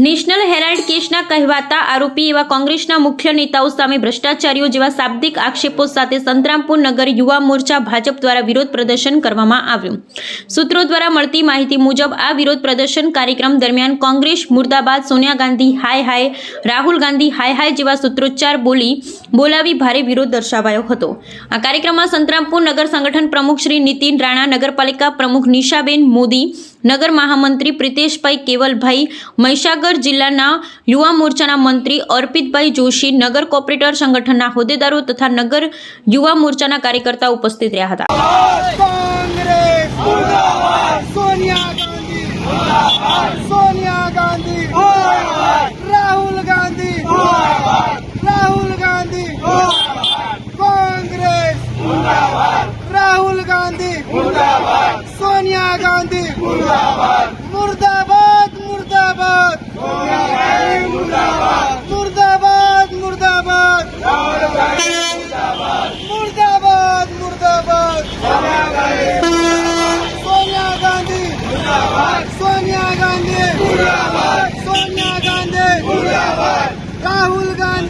National Herald કેસના કહેવાતા આરોપી એવા કોંગ્રેસના મુખ્ય નેતાઓ સામે ભ્રષ્ટાચારીઓ જેવા શાબ્દિક આક્ષેપો સાથે સંતરામપુર નગર યુવા મોરચા ભાજપ દ્વારા વિરોધ પ્રદર્શન કરવામાં આવ્યું. સૂત્રો દ્વારા મળતી માહિતી મુજબ આ વિરોધ પ્રદર્શન કાર્યક્રમ દરમિયાન કોંગ્રેસ, મુર્દાબાદ, સોનિયા ગાંધી, હાય હાય, રાહુલ ગાંધી, હાય હાય જેવા સૂત્રોચ્ચાર બોલી બોલાવી ભારે વિરોધ દર્શાવાયો હતો. આ કાર્યક્રમમાં સંતરામપુર નગર સંગઠન પ્રમુખ શ્રી નીતિન રાણા, નગરપાલિકા પ્રમુખ નિશાબેન મોદી નગર મહામંત્રી પ્રિતેશભાઈ કેવલભાઈ, મહીસાગર જિલ્લાના યુવા મોરચાના મંત્રી અર્પિતભાઈ જોશી, નગર કોર્પોરેટર સંગઠનના હોદ્દેદારો તથા નગર યુવા મોરચાના કાર્યકર્તા ઉપસ્થિત રહ્યા હતા. मुर्दाबाद मुर्दाबाद मुर्दाबाद मुर्दाबाद मुर्दाबाद मुर्दाबाद मुर्दाबाद सोनिया गांधी सोनिया गांधी सोनिया गांधी राहुल गांधी